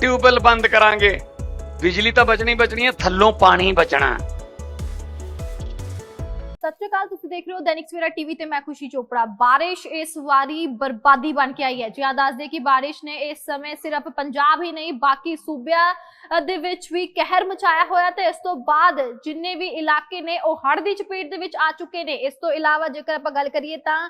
Tubewell ਬੰਦ ਕਰਾਂਗੇ ਬਿਜਲੀ ਤਾਂ ਬਚਣੀ ਬਚਣੀ ਹੈ ਥੱਲੋਂ ਪਾਣੀ ਬਚਣਾ ਸਤਿ ਸ਼੍ਰੀ ਅਕਾਲ ਤੁਸੀਂ ਦੇਖ ਰਹੇ ਹੋ ਦੈਨਿਕ ਸਵੇਰਾ ਟੀਵੀ ਤੇ ਮੈਂ ਖੁਸ਼ੀ ਚੋਪੜਾ ਬਾਰਿਸ਼ ਇਸ ਵਾਰੀ ਬਰਬਾਦੀ ਬਣ ਕੇ ਆਈ ਹੈ ਜੀ ਦੱਸ ਦੇ ਕਿ ਬਾਰਿਸ਼ ਨੇ ਇਸ ਸਮੇਂ ਸਿਰਫ ਪੰਜਾਬ ਹੀ ਨਹੀਂ ਬਾਕੀ ਸੂਬਿਆਂ ਅ, ਦੇ ਵਿੱਚ ਵੀ ਕਹਿਰ ਮਚਾਇਆ ਹੋਇਆ ਤੇ ਇਸ ਤੋਂ ਬਾਅਦ ਜਿੰਨੇ ਵੀ ਇਲਾਕੇ ਨੇ ਉਹ ਹੜ੍ਹ ਦੀ ਚਪੇਟ ਦੇ ਵਿੱਚ ਆ ਚੁੱਕੇ ਨੇ। ਇਸ ਤੋਂ ਇਲਾਵਾ ਜੇਕਰ ਆਪਾਂ ਗੱਲ ਕਰੀਏ ਤਾਂ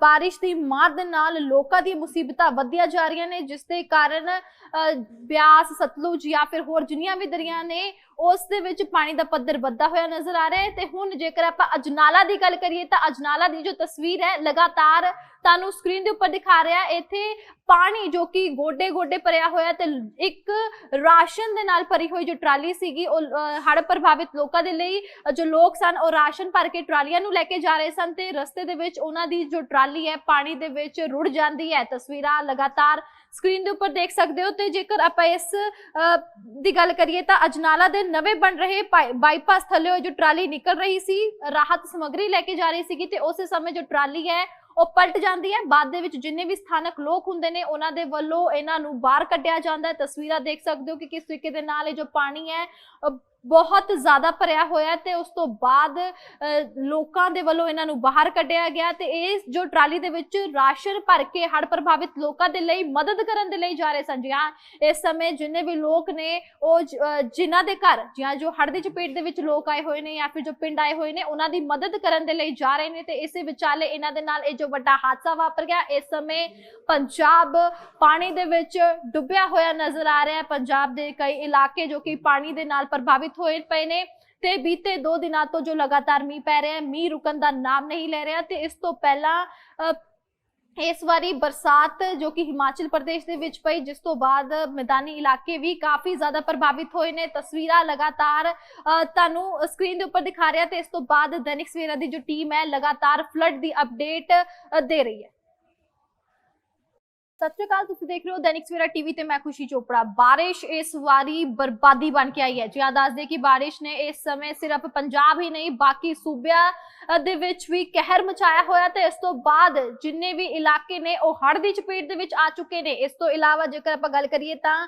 ਬਾਰਿਸ਼ ਦੀ ਮਾਰ ਦੇ ਨਾਲ ਲੋਕਾਂ ਦੀਆਂ ਮੁਸੀਬਤਾਂ ਵਧੀਆਂ ਜਾ ਰਹੀਆਂ ਨੇ ਜਿਸ ਦੇ ਕਾਰਨ ਅ, ਬਿਆਸ ਸਤਲੁਜ ਜਾਂ ਫਿਰ ਹੋਰ ਜਿੰਨੀਆਂ ਵੀ ਦਰਿਆ ਨੇ ਉਸ ਦੇ ਵਿੱਚ ਪਾਣੀ ਦਾ ਪੱਧਰ ਵੱਧਦਾ ਹੋਇਆ ਨਜ਼ਰ ਆ ਰਿਹਾ ਹੈ। ਤੇ ਹੁਣ ਜੇਕਰ ਆਪਾਂ ਅਜਨਾਲਾ ਦੀ ਗੱਲ ਕਰੀਏ ਤਾਂ ਅਜਨਾਲਾ ਦੀ ਜੋ ਤਸਵੀਰ ਹੈ ਲਗਾਤਾਰ ਤੁਹਾਨੂੰ ਸਕਰੀਨ ਦੇ ਉੱਪਰ ਦਿਖਾ ਰਿਹਾ ਇੱਥੇ ਪਾਣੀ ਜੋ ਕਿ ਗੋਡੇ ਗੋਡੇ ਭਰਿਆ ਹੋਇਆ ਤੇ ਇੱਕ ਰਾਸ਼ਨ ਦੇ ਨਾਲ ਭਰੀ ਹੋਈ ਜੋ ਟਰਾਲੀ ਸੀਗੀ ਉਹ ਹੜ ਪ੍ਰਭਾਵਿਤ ਲੋਕਾਂ ਦੇ ਲਈ ਜੋ ਲੋਕ ਸਨ ਉਹ ਰਾਸ਼ਨ ਭਰ ਕੇ ਟਰਾਲੀਆਂ ਨੂੰ ਲੈ ਕੇ ਜਾ ਰਹੇ ਸਨ ਤੇ ਰਸਤੇ ਦੇ ਵਿੱਚ ਉਹਨਾਂ ਦੀ ਜੋ ਟਰਾਲੀ ਹੈ ਪਾਣੀ ਦੇ ਵਿੱਚ ਰੁੜ ਜਾਂਦੀ ਹੈ। ਤਸਵੀਰਾਂ ਲਗਾਤਾਰ ਸਕਰੀਨ ਦੇ ਉੱਪਰ ਦੇਖ ਸਕਦੇ ਹੋ ਤੇ ਜੇਕਰ ਆਪਾਂ ਇਸ ਅ, ਦੀ ਗੱਲ ਕਰੀਏ ਤਾਂ ਅਜਨਾਲਾ ਦੇ ਨਵੇਂ ਬਣ ਰਹੇ ਬਾਈਪਾਸ ਥੱਲੇ ਜੋ ਟਰਾਲੀ ਨਿਕਲ ਰਹੀ ਸੀ ਰਾਹਤ ਸਮੱਗਰੀ ਲੈ ਕੇ ਜਾ ਰਹੀ ਸੀਗੀ ਤੇ ਉਸੇ ਸਮੇਂ ਜੋ ਟਰਾਲੀ ਹੈ ਉਹ ਪਲਟ ਜਾਂਦੀ ਹੈ। ਬਾਅਦ ਦੇ ਵਿੱਚ ਜਿੰਨੇ ਵੀ ਸਥਾਨਕ ਲੋਕ ਹੁੰਦੇ ਨੇ ਉਹਨਾਂ ਦੇ ਵੱਲੋਂ ਇਹਨਾਂ ਨੂੰ ਬਾਹਰ ਕੱਢਿਆ ਜਾਂਦਾ ਹੈ। ਤਸਵੀਰਾਂ ਦੇਖ ਸਕਦੇ ਹੋ ਕਿ ਕਿਸ ਤਰੀਕੇ ਦੇ ਨਾਲ ਇਹ ਜੋ ਪਾਣੀ ਹੈ ਅ, ਬਹੁਤ ਜ਼ਿਆਦਾ ਭਰਿਆ ਹੋਇਆ ਤੇ ਉਸ ਤੋਂ ਬਾਅਦ ਅ, ਲੋਕਾਂ ਦੇ ਵੱਲੋਂ ਇਹਨਾਂ ਨੂੰ ਬਾਹਰ ਕੱਢਿਆ ਗਿਆ ਤੇ ਇਹ ਜੋ ਟਰਾਲੀ ਦੇ ਵਿੱਚ ਰਾਸ਼ਨ ਭਰ ਕੇ ਹੜ੍ਹ ਪ੍ਰਭਾਵਿਤ ਲੋਕਾਂ ਦੇ ਲਈ ਮਦਦ ਕਰਨ ਦੇ ਲਈ ਜਾ ਰਹੇ ਸਨ ਜੀ ਹਾਂ ਇਸ ਸਮੇਂ ਜਿੰਨੇ ਵੀ ਲੋਕ ਨੇ ਉਹ ਜ- ਜਿਨ੍ਹਾਂ ਦੇ ਘਰ ਜਾਂ ਜੋ ਹੜ੍ਹ ਦੀ ਚਪੇਟ ਦੇ ਵਿੱਚ ਲੋਕ ਆਏ ਹੋਏ ਨੇ ਜਾਂ ਫਿਰ ਜੋ ਪਿੰਡ ਆਏ ਹੋਏ ਨੇ ਉਹਨਾਂ ਦੀ ਮਦਦ ਕਰਨ ਦੇ ਲਈ ਜਾ ਰਹੇ ਨੇ ਤੇ ਇਸੇ ਵਿਚਾਲੇ ਇਹਨਾਂ ਦੇ ਨਾਲ ਇਹ ਜੋ ਵੱਡਾ ਹਾਦਸਾ ਵਾਪਰ ਗਿਆ ਇਸ ਸਮੇਂ ਪੰਜਾਬ ਪਾਣੀ ਦੇ ਵਿੱਚ ਡੁੱਬਿਆ ਹੋਇਆ ਨਜ਼ਰ ਆ ਰਿਹਾ ਹੈ। ਪੰਜਾਬ ਦੇ ਕਈ ਇਲਾਕੇ ਜੋ ਕਿ ਪਾਣੀ ਦੇ ਨਾਲ ਪ੍ਰਭਾਵਿਤ ਹੋਏ ਪਏ ਨੇ ਤੇ ਬੀਤੇ 2 ਦਿਨਾਂ ਤੋਂ ਜੋ ਲਗਾਤਾਰ ਮੀਂਹ ਪੈ ਰਿਹਾ ਹੈ ਮੀਂਹ ਰੁਕਣ ਦਾ ਨਾਮ ਨਹੀਂ ਲੈ ਰਿਹਾ ਤੇ ਇਸ ਤੋਂ ਪਹਿਲਾਂ ਇਸ ਵਾਰੀ ਬਰਸਾਤ ਜੋ ਕਿ ਹਿਮਾਚਲ ਪ੍ਰਦੇਸ਼ ਦੇ ਵਿੱਚ ਪਈ ਜਿਸ ਤੋਂ ਬਾਅਦ ਮੈਦਾਨੀ ਇਲਾਕੇ ਵੀ ਕਾਫੀ ਜ਼ਿਆਦਾ ਪ੍ਰਭਾਵਿਤ ਹੋਏ ਨੇ। ਤਸਵੀਰਾਂ ਲਗਾਤਾਰ ਅ, ਤੁਹਾਨੂੰ ਸਕਰੀਨ ਦੇ ਉੱਪਰ ਦਿਖਾ ਰਿਹਾ ਤੇ ਇਸ ਤੋਂ ਬਾਅਦ ਦੈਨਿਕ ਸਵੇਰਾ ਦੀ ਜੋ ਟੀਮ ਹੈ ਲਗਾਤਾਰ ਫਲੱਡ ਦੀ ਅਪਡੇਟ ਦੇ ਰਹੀ ਹੈ। ਸਤਿ ਸ਼੍ਰੀ ਅਕਾਲ, ਤੁਸੀਂ ਦੇਖ ਰਹੇ ਹੋ ਦੈਨਿਕ ਸਵੇਰਾ ਟੀਵੀ ਤੇ ਮੈਂ ਖੁਸ਼ੀ ਚੋਪੜਾ। ਬਾਰਿਸ਼ ਇਸ ਵਾਰੀ ਬਰਬਾਦੀ ਬਣ ਕੇ ਆਈ ਹੈ। ਜੀ ਦੱਸ ਦੇ ਕਿ ਬਾਰਿਸ਼ ਨੇ ਇਸ ਸਮੇਂ ਸਿਰਫ ਪੰਜਾਬ ਹੀ ਨਹੀਂ, ਬਾਕੀ ਸੂਬਿਆਂ ਦੇ ਵਿੱਚ ਵੀ ਕਹਿਰ ਮਚਾਇਆ ਹੋਇਆ ਤੇ ਇਸ ਤੋਂ ਬਾਅਦ ਜਿੰਨੇ ਵੀ ਇਲਾਕੇ ਨੇ ਉਹ ਹੜ੍ਹ ਦੀ ਚਪੇਟ ਦੇ ਵਿੱਚ ਆ ਚੁੱਕੇ ਨੇ। ਇਸ ਤੋਂ ਇਲਾਵਾ ਜੇਕਰ ਆਪਾਂ ਗੱਲ ਕਰੀਏ ਤਾਂ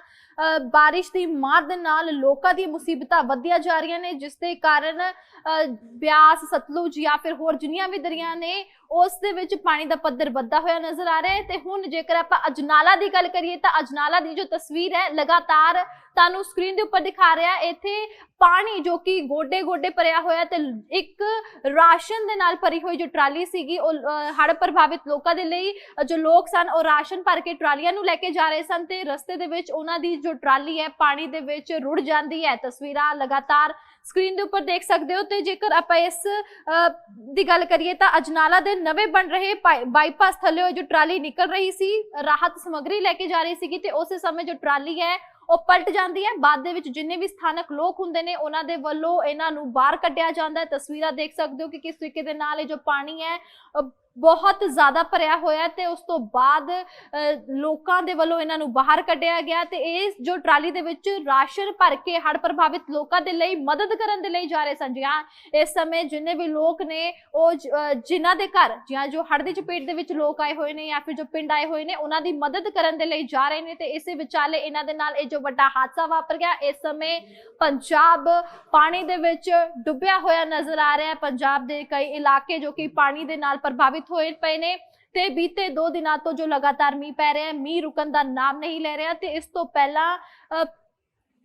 ਬਾਰਿਸ਼ ਦੀ ਮਾਰ ਦੇ ਨਾਲ ਲੋਕਾਂ ਦੀਆਂ ਮੁਸੀਬਤਾਂ ਵਧੀਆਂ ਜਾ ਰਹੀਆਂ ਨੇ ਜਿਸ ਦੇ ਕਾਰਨ ਅ, ਬਿਆਸ ਸਤਲੁਜ ਜਾਂ ਫਿਰ ਹੋਰ ਜਿੰਨੀਆਂ ਵੀ ਦਰਿਆ ਨੇ ਉਸ ਦੇ ਵਿੱਚ ਪਾਣੀ ਦਾ ਪੱਧਰ ਵੱਧਦਾ ਹੋਇਆ ਨਜ਼ਰ ਆ ਰਿਹਾ ਹੈ। ਤੇ ਹੁਣ ਜੇਕਰ ਆਪਾਂ ਅਜਨਾਲਾ ਦੀ ਗੱਲ ਕਰੀਏ ਤਾਂ ਅਜਨਾਲਾ ਦੀ ਜੋ ਤਸਵੀਰ ਹੈ ਲਗਾਤਾਰ ਤੁਹਾਨੂੰ ਸਕਰੀਨ ਦੇ ਉੱਪਰ ਦਿਖਾ ਰਿਹਾ ਇੱਥੇ ਪਾਣੀ ਜੋ ਕਿ ਗੋਡੇ ਗੋਡੇ ਭਰਿਆ ਹੋਇਆ ਤੇ ਇੱਕ ਰਾਸ਼ਨ ਦੇ ਨਾਲ ਭਰੀ ਹੋਈ ਜੋ ਟਰਾਲੀ ਸੀਗੀ ਉਹ ਹੜ ਪ੍ਰਭਾਵਿਤ ਲੋਕਾਂ ਦੇ ਲਈ ਜੋ ਲੋਕ ਸਨ ਉਹ ਰਾਸ਼ਨ ਭਰ ਕੇ ਟਰਾਲੀਆਂ ਨੂੰ ਲੈ ਕੇ ਜਾ ਰਹੇ ਸਨ ਤੇ ਰਸਤੇ ਦੇ ਵਿੱਚ ਉਹਨਾਂ ਦੀ ਜੋ ਟਰਾਲੀ ਹੈ ਪਾਣੀ ਦੇ ਵਿੱਚ ਰੁੜ ਜਾਂਦੀ ਹੈ। ਤਸਵੀਰਾਂ ਲਗਾਤਾਰ ਸਕਰੀਨ ਦੇ ਉੱਪਰ ਦੇਖ ਸਕਦੇ ਹੋ ਤੇ ਜੇਕਰ ਆਪਾਂ ਇਸ ਅ, ਦੀ ਗੱਲ ਕਰੀਏ ਤਾਂ ਅਜਨਾਲਾ ਦੇ ਨਵੇਂ ਬਣ ਰਹੇ ਬਾਈਪਾਸ ਥੱਲੇ ਜੋ ਟਰਾਲੀ ਨਿਕਲ ਰਹੀ ਸੀ ਰਾਹਤ ਸਮੱਗਰੀ ਲੈ ਕੇ ਜਾ ਰਹੀ ਸੀਗੀ ਤੇ ਉਸੇ ਸਮੇਂ ਜੋ ਟਰਾਲੀ ਹੈ ਉਹ ਪਲਟ ਜਾਂਦੀ ਹੈ। ਬਾਅਦ ਦੇ ਵਿੱਚ ਜਿੰਨੇ ਵੀ ਸਥਾਨਕ ਲੋਕ ਹੁੰਦੇ ਨੇ ਉਹਨਾਂ ਦੇ ਵੱਲੋਂ ਇਹਨਾਂ ਨੂੰ ਬਾਹਰ ਕੱਢਿਆ ਜਾਂਦਾ ਹੈ। ਤਸਵੀਰਾਂ ਦੇਖ ਸਕਦੇ ਹੋ ਕਿ ਕਿਸ ਤਰੀਕੇ ਦੇ ਨਾਲ ਇਹ ਜੋ ਪਾਣੀ ਹੈ ਅ, ਬਹੁਤ ਜ਼ਿਆਦਾ ਭਰਿਆ ਹੋਇਆ ਤੇ ਉਸ ਤੋਂ ਬਾਅਦ ਅ, ਲੋਕਾਂ ਦੇ ਵੱਲੋਂ ਇਹਨਾਂ ਨੂੰ ਬਾਹਰ ਕੱਢਿਆ ਗਿਆ ਤੇ ਇਹ ਜੋ ਟਰਾਲੀ ਦੇ ਵਿੱਚ ਰਾਸ਼ਨ ਭਰ ਕੇ ਹੜ੍ਹ ਪ੍ਰਭਾਵਿਤ ਲੋਕਾਂ ਦੇ ਲਈ ਮਦਦ ਕਰਨ ਦੇ ਲਈ ਜਾ ਰਹੇ ਸਨ ਜੀ ਹਾਂ ਇਸ ਸਮੇਂ ਜਿੰਨੇ ਵੀ ਲੋਕ ਨੇ ਉਹ ਜ- ਜਿਨ੍ਹਾਂ ਦੇ ਘਰ ਜਾਂ ਜੋ ਹੜ੍ਹ ਦੀ ਚਪੇਟ ਦੇ ਵਿੱਚ ਲੋਕ ਆਏ ਹੋਏ ਨੇ ਜਾਂ ਫਿਰ ਜੋ ਪਿੰਡ ਆਏ ਹੋਏ ਨੇ ਉਹਨਾਂ ਦੀ ਮਦਦ ਕਰਨ ਦੇ ਲਈ ਜਾ ਰਹੇ ਨੇ ਤੇ ਇਸੇ ਵਿਚਾਲੇ ਇਹਨਾਂ ਦੇ ਨਾਲ ਇਹ ਜੋ ਵੱਡਾ ਹਾਦਸਾ ਵਾਪਰ ਗਿਆ ਇਸ ਸਮੇਂ ਪੰਜਾਬ ਪਾਣੀ ਦੇ ਵਿੱਚ ਡੁੱਬਿਆ ਹੋਇਆ ਨਜ਼ਰ ਆ ਰਿਹਾ ਹੈ। ਪੰਜਾਬ ਦੇ ਕਈ ਇਲਾਕੇ ਜੋ ਕਿ ਪਾਣੀ ਦੇ ਨਾਲ ਪ੍ਰਭਾਵਿਤ ਹੋਏ ਪਏ ਨੇ ਤੇ ਬੀਤੇ 2 ਦਿਨਾਂ ਤੋਂ ਜੋ ਲਗਾਤਾਰ ਮੀਂਹ ਪੈ ਰਿਹਾ ਹੈ ਮੀਂਹ ਰੁਕਣ ਦਾ ਨਾਮ ਨਹੀਂ ਲੈ ਰਿਹਾ ਤੇ ਇਸ ਤੋਂ ਪਹਿਲਾਂ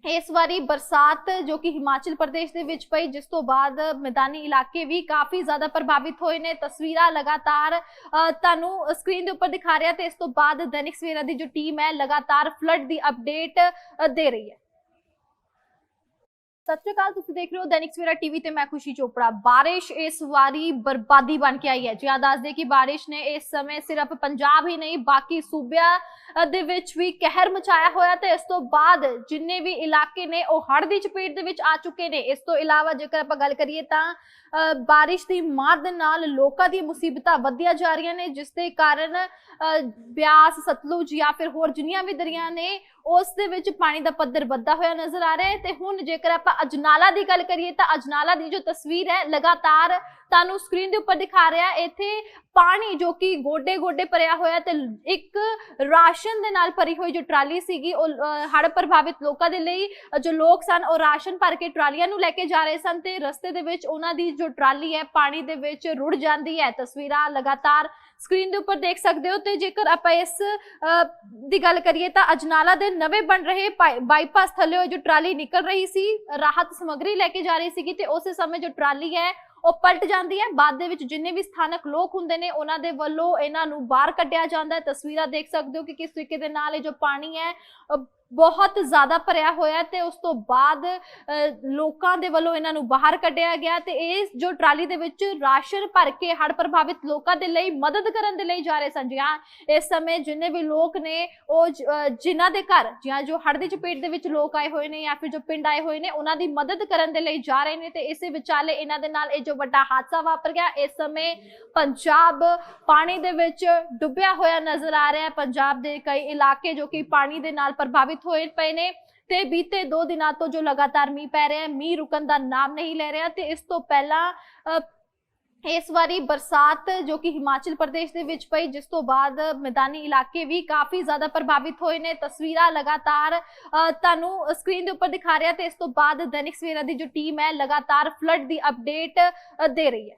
ਇਸ ਵਾਰੀ ਬਰਸਾਤ ਜੋ ਕਿ ਹਿਮਾਚਲ ਪ੍ਰਦੇਸ਼ ਦੇ ਵਿੱਚ ਪਈ ਜਿਸ ਤੋਂ ਬਾਅਦ ਮੈਦਾਨੀ ਇਲਾਕੇ ਵੀ ਕਾਫੀ ਜ਼ਿਆਦਾ ਪ੍ਰਭਾਵਿਤ ਹੋਏ ਨੇ। ਤਸਵੀਰਾਂ ਲਗਾਤਾਰ ਅ, ਤੁਹਾਨੂੰ ਸਕਰੀਨ ਦੇ ਉੱਪਰ ਦਿਖਾ ਰਿਹਾ ਤੇ ਇਸ ਤੋਂ ਬਾਅਦ ਦੈਨਿਕ ਸਵੇਰਾ ਦੀ ਜੋ ਟੀਮ ਹੈ ਲਗਾਤਾਰ ਫਲੱਡ ਦੀ ਅਪਡੇਟ ਦੇ ਰਹੀ ਹੈ। ਸਤਿ ਸ਼੍ਰੀ ਅਕਾਲ, ਤੁਸੀਂ ਦੇਖ ਰਹੇ ਹੋ ਦੈਨਿਕ ਸਵੇਰਾ ਟੀਵੀ ਤੇ ਮੈਂ ਖੁਸ਼ੀ ਚੋਪੜਾ। ਬਾਰਿਸ਼ ਇਸ ਵਾਰੀ ਬਰਬਾਦੀ ਬਣ ਕੇ ਆਈ ਹੈ। ਜੀ ਦੱਸ ਦੇ ਕਿ ਬਾਰਿਸ਼ ਨੇ ਇਸ ਸਮੇਂ ਸਿਰਫ ਪੰਜਾਬ ਹੀ ਨਹੀਂ, ਬਾਕੀ ਸੂਬਿਆਂ ਦੇ ਵਿੱਚ ਵੀ ਕਹਿਰ ਮਚਾਇਆ ਹੋਇਆ ਤੇ ਇਸ ਤੋਂ ਬਾਅਦ ਜਿੰਨੇ ਵੀ ਇਲਾਕੇ ਨੇ ਉਹ ਹੜ੍ਹ ਦੀ ਚਪੇਟ ਦੇ ਵਿੱਚ ਆ ਚੁੱਕੇ ਨੇ। ਇਸ ਤੋਂ ਇਲਾਵਾ ਜੇਕਰ ਆਪਾਂ ਗੱਲ ਕਰੀਏ ਤਾਂ ਬਾਰਿਸ਼ ਦੀ ਮਾਰ ਦੇ ਨਾਲ ਲੋਕਾਂ ਦੀਆਂ ਮੁਸੀਬਤਾਂ ਵਧੀਆਂ ਜਾ ਰਹੀਆਂ ਨੇ ਜਿਸ ਦੇ ਕਾਰਨ ਅ, ਬਿਆਸ ਸਤਲੁਜ ਜਾਂ ਫਿਰ ਹੋਰ ਜਿੰਨੀਆਂ ਵੀ ਦਰਿਆ ਨੇ ਉਸ ਦੇ ਵਿੱਚ ਪਾਣੀ ਦਾ ਪੱਧਰ ਵੱਧਦਾ ਹੋਇਆ ਨਜ਼ਰ ਆ ਰਿਹਾ ਹੈ। ਤੇ ਹੁਣ ਜੇਕਰ ਆਪਾਂ ਅਜਨਾਲਾ ਦੀ ਗੱਲ ਕਰੀਏ ਤਾਂ ਅਜਨਾਲਾ ਦੀ ਜੋ ਤਸਵੀਰ ਹੈ ਲਗਾਤਾਰ ਤੁਹਾਨੂੰ ਸਕਰੀਨ ਦੇ ਉੱਪਰ ਦਿਖਾ ਰਿਹਾ ਇੱਥੇ ਪਾਣੀ ਜੋ ਕਿ ਗੋਡੇ ਗੋਡੇ ਭਰਿਆ ਹੋਇਆ ਤੇ ਇੱਕ ਰਾਸ਼ਨ ਦੇ ਨਾਲ ਭਰੀ ਹੋਈ ਜੋ ਟਰਾਲੀ ਸੀਗੀ ਉਹ ਹੜ੍ਹ ਪ੍ਰਭਾਵਿਤ ਲੋਕਾਂ ਦੇ ਲਈ ਜੋ ਲੋਕ ਸਨ ਉਹ ਰਾਸ਼ਨ ਭਰ ਕੇ ਟਰਾਲੀਆਂ ਨੂੰ ਲੈ ਕੇ ਜਾ ਰਹੇ ਸਨ ਤੇ ਰਸਤੇ ਦੇ ਵਿੱਚ ਉਹਨਾਂ ਦੀ ਜੋ ਟਰਾਲੀ ਹੈ ਪਾਣੀ ਦੇ ਵਿੱਚ ਰੁੜ ਜਾਂਦੀ ਹੈ। ਤਸਵੀਰਾਂ ਲਗਾਤਾਰ ਸਕਰੀਨ ਦੇ ਉੱਪਰ ਦੇਖ ਸਕਦੇ ਹੋ ਤੇ ਜੇਕਰ ਆਪਾਂ ਇਸ ਅ, ਦੀ ਗੱਲ ਕਰੀਏ ਤਾਂ ਅਜਨਾਲਾ ਦੇ ਨਵੇਂ ਬਣ ਰਹੇ ਬਾਈਪਾਸ ਥੱਲੇ ਜੋ ਟਰਾਲੀ ਨਿਕਲ ਰਹੀ ਸੀ ਰਾਹਤ ਸਮੱਗਰੀ ਲੈ ਕੇ ਜਾ ਰਹੀ ਸੀਗੀ ਤੇ ਉਸੇ ਸਮੇਂ ਜੋ ਟਰਾਲੀ ਹੈ ਉਹ ਪਲਟ ਜਾਂਦੀ ਹੈ। ਬਾਅਦ ਦੇ ਵਿੱਚ ਜਿੰਨੇ ਵੀ ਸਥਾਨਕ ਲੋਕ ਹੁੰਦੇ ਨੇ ਉਹਨਾਂ ਦੇ ਵੱਲੋਂ ਇਹਨਾਂ ਨੂੰ ਬਾਹਰ ਕੱਢਿਆ ਜਾਂਦਾ ਹੈ। ਤਸਵੀਰਾਂ ਦੇਖ ਸਕਦੇ ਹੋ ਕਿ ਕਿਸ ਤਰੀਕੇ ਦੇ ਨਾਲ ਇਹ ਜੋ ਪਾਣੀ ਹੈ ਅ, ਬਹੁਤ ਜ਼ਿਆਦਾ ਭਰਿਆ ਹੋਇਆ ਤੇ ਉਸ ਤੋਂ ਬਾਅਦ ਅ, ਲੋਕਾਂ ਦੇ ਵੱਲੋਂ ਇਹਨਾਂ ਨੂੰ ਬਾਹਰ ਕੱਢਿਆ ਗਿਆ ਤੇ ਇਹ ਜੋ ਟਰਾਲੀ ਦੇ ਵਿੱਚ ਰਾਸ਼ਨ ਭਰ ਕੇ ਹੜ੍ਹ ਪ੍ਰਭਾਵਿਤ ਲੋਕਾਂ ਦੇ ਲਈ ਮਦਦ ਕਰਨ ਦੇ ਲਈ ਜਾ ਰਹੇ ਸਨ ਜੀ ਹਾਂ ਇਸ ਸਮੇਂ ਜਿੰਨੇ ਵੀ ਲੋਕ ਨੇ ਉਹ ਜ- ਜਿਨ੍ਹਾਂ ਦੇ ਘਰ ਜਾਂ ਜੋ ਹੜ੍ਹ ਦੀ ਚਪੇਟ ਦੇ ਵਿੱਚ ਲੋਕ ਆਏ ਹੋਏ ਨੇ ਜਾਂ ਫਿਰ ਜੋ ਪਿੰਡ ਆਏ ਹੋਏ ਨੇ ਉਹਨਾਂ ਦੀ ਮਦਦ ਕਰਨ ਦੇ ਲਈ ਜਾ ਰਹੇ ਨੇ ਤੇ ਇਸੇ ਵਿਚਾਲੇ ਇਹਨਾਂ ਦੇ ਨਾਲ ਇਹ ਜੋ ਵੱਡਾ ਹਾਦਸਾ ਵਾਪਰ ਗਿਆ ਇਸ ਸਮੇਂ ਪੰਜਾਬ ਪਾਣੀ ਦੇ ਵਿੱਚ ਡੁੱਬਿਆ ਹੋਇਆ ਨਜ਼ਰ ਆ ਰਿਹਾ ਹੈ ਪੰਜਾਬ ਦੇ ਕਈ ਇਲਾਕੇ ਜੋ ਕਿ ਪਾਣੀ ਦੇ ਨਾਲ ਪ੍ਰਭਾਵਿਤ ਹੋਏ ਪਏ ਨੇ ਤੇ ਬੀਤੇ 2 ਦਿਨਾਂ ਤੋਂ ਜੋ ਲਗਾਤਾਰ ਮੀਂਹ ਪੈ ਰਿਹਾ ਹੈ ਮੀਂਹ ਰੁਕਣ ਦਾ ਨਾਮ ਨਹੀਂ ਲੈ ਰਿਹਾ ਤੇ ਇਸ ਤੋਂ ਪਹਿਲਾਂ ਇਸ ਵਾਰੀ ਬਰਸਾਤ ਜੋ ਕਿ ਹਿਮਾਚਲ ਪ੍ਰਦੇਸ਼ ਦੇ ਵਿੱਚ ਪਈ ਜਿਸ ਤੋਂ ਬਾਅਦ ਮੈਦਾਨੀ ਇਲਾਕੇ ਵੀ ਕਾਫੀ ਜ਼ਿਆਦਾ ਪ੍ਰਭਾਵਿਤ ਹੋਏ ਨੇ। ਤਸਵੀਰਾਂ ਲਗਾਤਾਰ ਅ, ਤੁਹਾਨੂੰ ਸਕਰੀਨ ਦੇ ਉੱਪਰ ਦਿਖਾ ਰਿਹਾ ਤੇ ਇਸ ਤੋਂ ਬਾਅਦ ਦੈਨਿਕ ਸਵੇਰਾ ਦੀ ਜੋ ਟੀਮ ਹੈ ਲਗਾਤਾਰ ਫਲੱਡ ਦੀ ਅਪਡੇਟ ਦੇ ਰਹੀ ਹੈ।